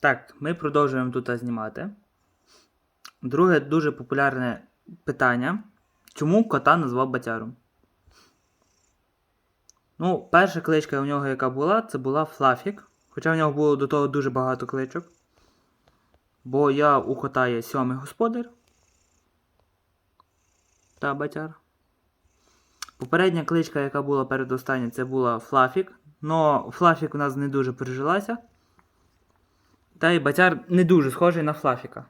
Так, ми продовжуємо тут знімати. Друге дуже популярне питання. Чому кота назвав батяром? Ну, перша кличка у нього, яка була, це була Флафік. Хоча в нього було до того дуже багато кличок. Бо я у кота є сьомий господар. Та батяр. Попередня кличка, яка була передостання, це була Флафік. Но Флафік у нас не дуже прижилася. Та й батяр не дуже схожий на Флафіка.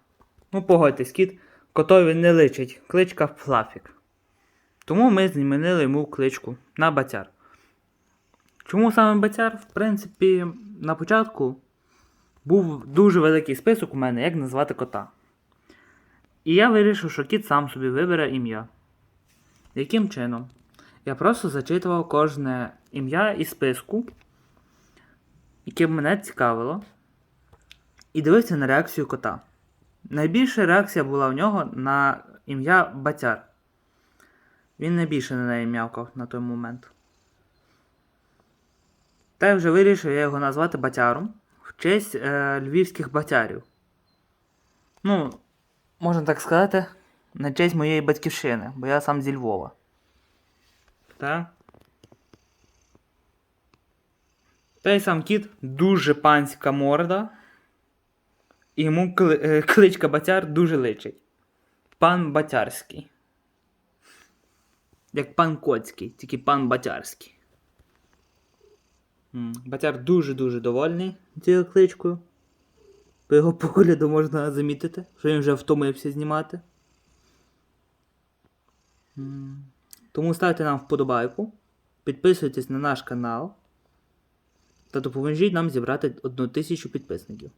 Ну, погодьтесь, кіт котові не личить. Кличка Флафік. Тому ми змінили йому кличку на батяр. Чому саме батяр? В принципі, на початку був дуже великий список у мене, як назвати кота. І я вирішив, що кіт сам собі вибере ім'я. Яким чином? Я просто зачитував кожне ім'я із списку, яке мене цікавило, і дивився на реакцію кота. Найбільша реакція була в нього на ім'я Батяр. Він найбільше на неї м'явкав на той момент. Та я вже вирішив я його назвати Батяром в честь е, львівських батярів. Ну, можна так сказати, на честь моєї батьківщини, бо я сам зі Львова. Так. Та й сам кіт дуже панська морда. І йому е, кличка Батяр дуже личить. Пан Батярський. Як пан Коцький, тільки пан Батярський. Батяр дуже-дуже довольний цією кличкою. По його погляду можна замітити, що він вже втомився знімати. Тому ставте нам вподобайку, підписуйтесь на наш канал та допоможіть нам зібрати одну тисячу підписників.